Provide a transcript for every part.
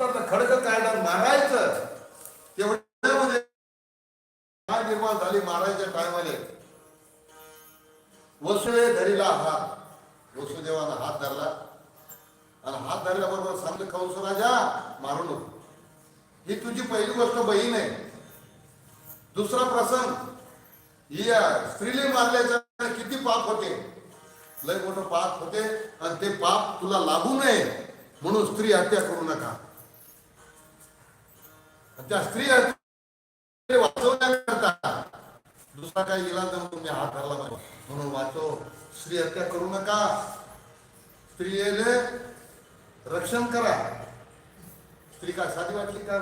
तर खडकत काढलं मारायचं. तेवढ्यामध्ये काय निर्माण झाली मारायच्या टायमाले? वसुदेव धरीला हात. वसुदेवानं हात धरला. आणि हात धरल्याबरोबर सांगलं कंस राजा मारू नको. ही तुझी पहिली गोष्ट बहीण आहे. दुसरा प्रसंग या स्त्रीले मारल्याच्या किती पाप होते? लय मोठं पाप होते. आणि ते पाप तुला लागू नये. म्हणून स्त्री हत्या करू नका. त्या स्त्री वाचवण्याकरता दुसरा काही इलाज तर म्हणून मी हात धरला म्हणून वाचव. स्त्री हत्या करू नका. स्त्रियेले रक्षण करा. स्त्री काय साधी वाटली का?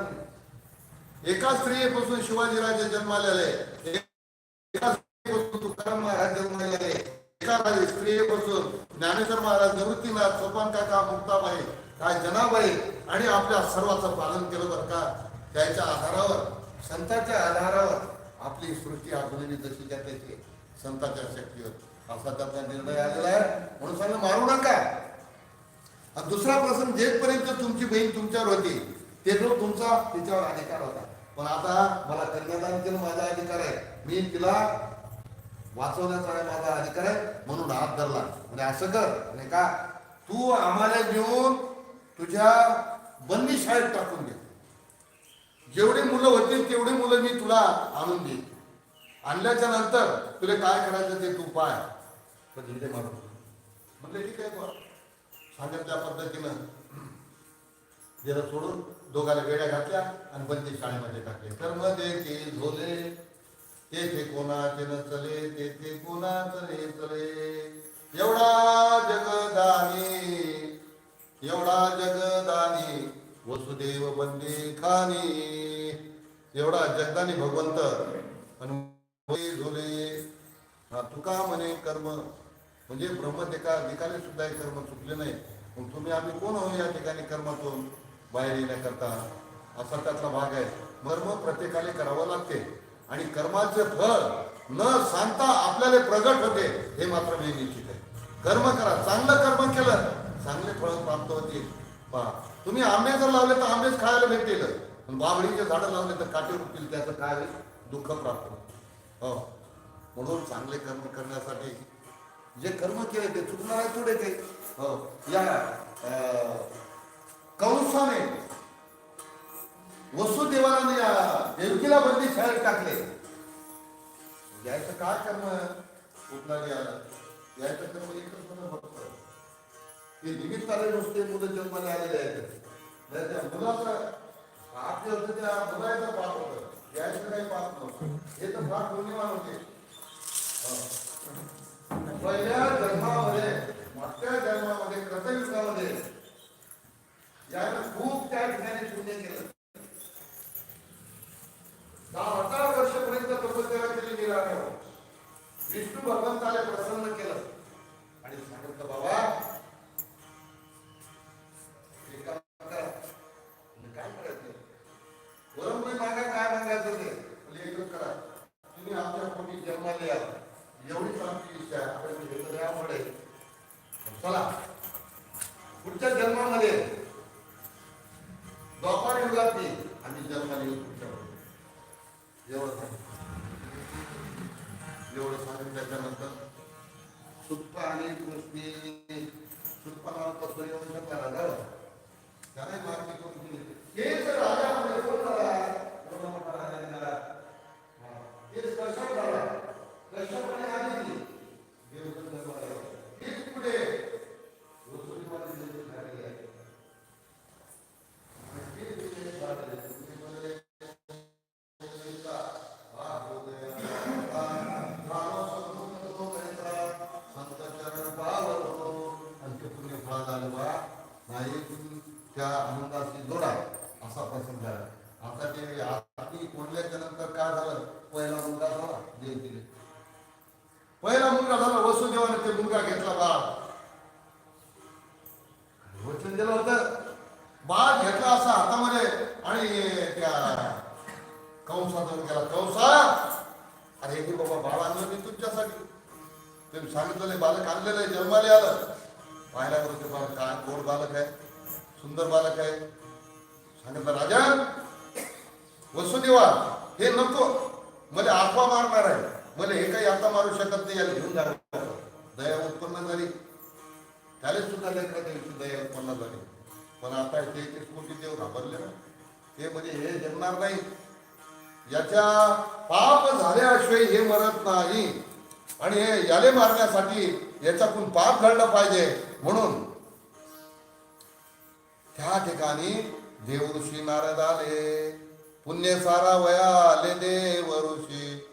एका स्त्रियेपासून शिवाजीराजे जन्मालेले एका स्त्रियेपासून तुकाराम महाराज जन्माले एका स्त्रियेपासून ज्ञानेश्वर महाराज निवृत्तीनाथ सोपान काका मुक्ताबाई काय जनाबाई आणि आपल्या सर्वाचं पालन केलं बरं का? त्याच्या आधारावर संतांच्या आधारावर आपली सृष्टी अजूनही जशी त्या त्याची संतांच्या शक्तीवर. असा त्याचा निर्णय आलेला आहे. म्हणून सांगा मारू नका. आणि दुसरा प्रसंग जेपर्यंत तुमची बहीण तुमच्यावर होती ते जो तुमचा तिच्यावर अधिकार होता. पण आता मला कन्यादान केलं माझा अधिकार आहे. मी तिला वाचवण्याचा आहे माझा अधिकार आहे म्हणून हात धरला. म्हणजे असं कर. म्हणजे का? तू आम्हाला घेऊन तुझ्या बंदी शाळेत टाकून दे. जेवढी मुलं होतील तेवढी मुलं मी तुला आणून देईन. आणल्याच्या नंतर तुला काय करायचं ते तू पाय. पण इथे मारू म्हणजे ठीक आहे बुवा. सांगत त्या पद्धतीनं तिला सोडून दोघाला वेड्या घातल्या आणि बंदी शाळेमध्ये टाकले. तर दे ते झोले ते ते कोणाचे न चले ते ते कोणाचे चले. एवढा जगदानी एवढा जगदानी. वसुदेव बंदे खानी. एवढा जगदाने भगवंत. आणि झोले. हा तुका म्हणे कर्म. म्हणजे ब्रह्मदेका ठिकाणी सुद्धा हे कर्म चुकले नाही. मग तुम्ही आम्ही कोण हो या ठिकाणी कर्मातून? बाहेर येण्याकरता. असा त्यातला भाग आहे. मर्म प्रत्येकाने करावं लागते. आणि कर्माचे फळ न सांगता आपल्याला प्रगट होते हे मात्र मी निश्चित आहे. कर्म करा. चांगलं कर्म केलं चांगले फळ प्राप्त होतील. पहा तुम्ही आंबे जर लावले तर आंबेच खायला भेटतील. पण बाबळीचे झाडं लावले तर काटे उठतील त्याचं काय होईल? दुःख प्राप्त हो. म्हणून चांगले कर्म करण्यासाठी जे कर्म केले ते चुकणार आहे थोडे ते. हो. या कंसाने वसुदेवाने या देवकीला बंदी शाळेत टाकले. यायचं काय कर्म? कुठलाही आलं यायचं कर्म एकच फक्त. ते निमित्ताने नुसते मुलं जन्माला आलेले आहेत. नाही त्या मुलाचं आपल्या होतं त्या मुलाचा पाप होत. यायचं काही पाप नव्हतं. हे तर फार पुण्यवान होते. पहिल्या जन्मामध्ये मागच्या जन्मामध्ये कृतयुगामध्ये यानं खूप त्या ठिकाणी पुण्य केलं. दहा अठरा वर्षपर्यंत तपस्या केली गेला विष्णू भगवंताला प्रसन्न केलं. आणि सांगितलं बाबा चला. पुढच्या जन्मामध्ये द्वापार युगात येईल आम्ही जन्माला येऊ पुढच्या एवढं सांगितलं एवढं सांगितलं त्याच्यानंतर सुप्पा आणि कृष्णी सुप्पा नावाचा सूर्यवंश राजा मुलगा झाला वसुदेवाने ते मुलगा घेतला बाळ. वचन दिलं होतं. बाळ घेतला असा हातामध्ये आणि त्या कंसा गेला. कंसा! अरे हे बाबा बाळ आणलं मी तुमच्यासाठी. तुम्ही सांगितलं बालक आणलेलं आहे जन्माला आलं. पाहायला बरं ते बालक काय गोड बालक आहे सुंदर बालक आहे. सांगितलं राजा वसुदेवा हे नको. मला आत्मा मारणार आहे. मला हे काही आता मारू शकत नाही याला घेऊन जाणार दया उत्पन्न झाली. त्याला सुद्धा लेकरा देवीची दया उत्पन्न झाली. पण आता ते एकच कोटी देव घाबरले ना ते म्हणजे हे जगणार नाही. याच्या पाप झाल्याशिवाय हे मरत नाही. आणि हे याले मारण्यासाठी याच्याकडून पाप घडलं पाहिजे. म्हणून त्या ठिकाणी देव ऋषी नारद आले. पुण्य सारा वया आले देव ऋषी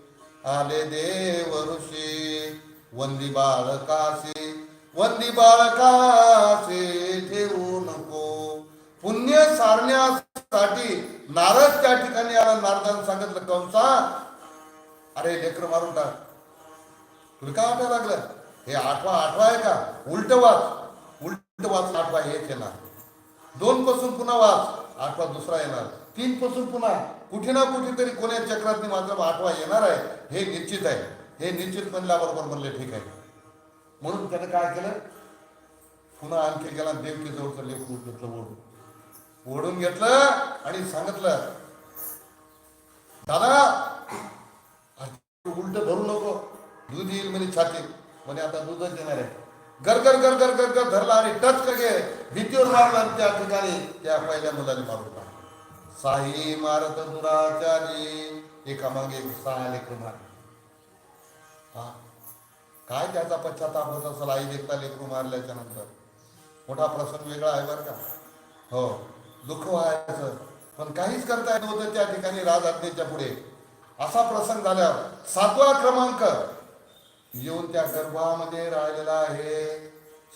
आले देव ऋषी. वंदी बाळकासी वंदी बाळकासे ठेवू नको. पुण्य सारण्यासाठी नारद त्या ठिकाणी आला. नारदान सांगितलं कंसा अरे लेकर मारून टाक. तुला काय वाटायला लागलं? हे आठवा आठवा आहे का? उलट वाच. उलट वाच आठवा हेच येणार. दोन पासून पुन्हा वाच. आठवा दुसरा येणार. तीन पासून पुन्हा. कुठे ना कुठेतरी कोण्या चक्रात मात्र आठवा येणार आहे हे निश्चित आहे हे निश्चित म्हणल्याबरोबर म्हणले ठीक आहे म्हणून त्यानं काय केलं पुन्हा आणखी गेला देवकी जवळचं लेख घेतलं ओढून ओढून घेतलं आणि सांगितलं दादा उलट धरू नको दूध येईल म्हणे छाती म्हणे आता दूधच देणार आहे गर गर गर गर गर गर धरला आणि टच करके भीतीवर मारला त्या ठिकाणी त्या पहिल्या मुलाने मारून साई मारत दुराचारी. एका मागे एक सहा लेकर मारले हा? काय त्याचा पश्चाताप होत असेल? आई देखता लेकरू मारल्याच्या नंतर. मोठा प्रसंग वेगळा आहे बरं का? हो. दुःख व्हायचं. पण काहीच करता येत नव्हतं त्या ठिकाणी राजआज्ञेच्या पुढे. असा प्रसंग झाल्यावर सातवा क्रमांक. येऊन त्या गर्भामध्ये राहिलेला आहे.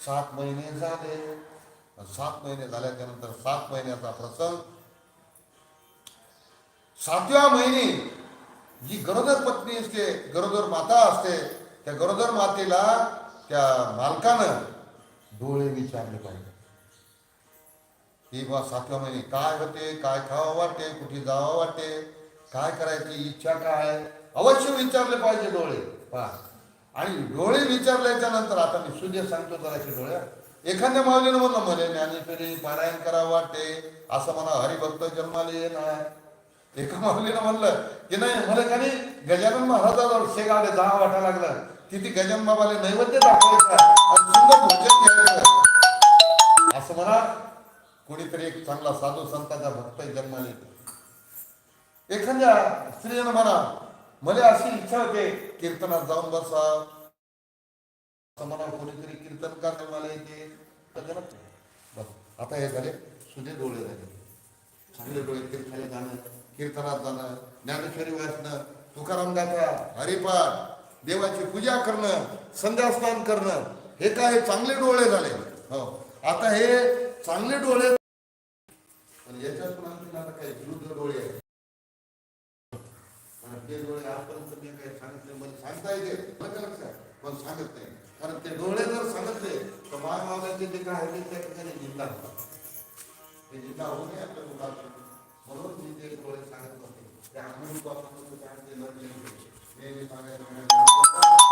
सात महिने झाले. सात महिने झाल्याच्यानंतर सात महिन्याचा प्रसंग. सातव्या महिने जी गरोदर पत्नी असते गरोदर माता असते त्या गरोदर मातेला त्या मालकानं डोळे विचारले पाहिजे. ही बा सातव्या महिने. काय होते काय खावं वाटते कुठे जावं वाटते काय करायची इच्छा काय? अवश्य विचारले पाहिजे डोळे. पहा. आणि डोळे विचारल्याच्या नंतर आता मी सूर्य सांगतो जराशी डोळ्या. एखाद्या माऊलीनं म्हणलं मला ज्ञानेश्वरी पारायण करावं वाटते. असं म्हणा हरिभक्त जन्माले येणार. एका माऊलीनं म्हणलं की नाही मला का नाही गजानन महाराजावर शेगावले दहा वाटा लागलं. तिथे गजानन बाबाला नैवेद्य दाखवायचा आणि सुंदर भोजन घ्यायचं. असं म्हणा कोणीतरी एक चांगला साधू संतांचा भक्त जन्माले एखाद्या स्त्रीनं म्हणा मला अशी इच्छा होते कीर्तनात जाऊन बसा. असं म्हणा कोणीतरी कीर्तन करणे मला येते. आता हे झाले सुधे डोळे झाले. चांगले डोळे कीर्तनाला जाणं कीर्तनात जाणं ज्ञानेश्वरी वाचणं तुकाराम गाथा हरिपाठ देवाची पूजा करणं संध्यास्नान करणं हे काय हे चांगले डोळे झाले. हो. आता हे चांगले डोळे पण याच्यातून आणखी आता काही विरुद्ध डोळे आहेत. ते डोळे आजपर्यंत मी काही सांगितले मला सांगता येते मला लक्षात? पण सांगत नाही. कारण ते डोळे जर सांगितले तर माय जे काय आहे ते त्या ठिकाणी जिंदा होतात ते जिंदा होऊ नये आपल्या मुलात म्हणून मी ते डोळे सांगत नसते त्या अनुभवापासून सांगते लढले नेहमी सांगायचं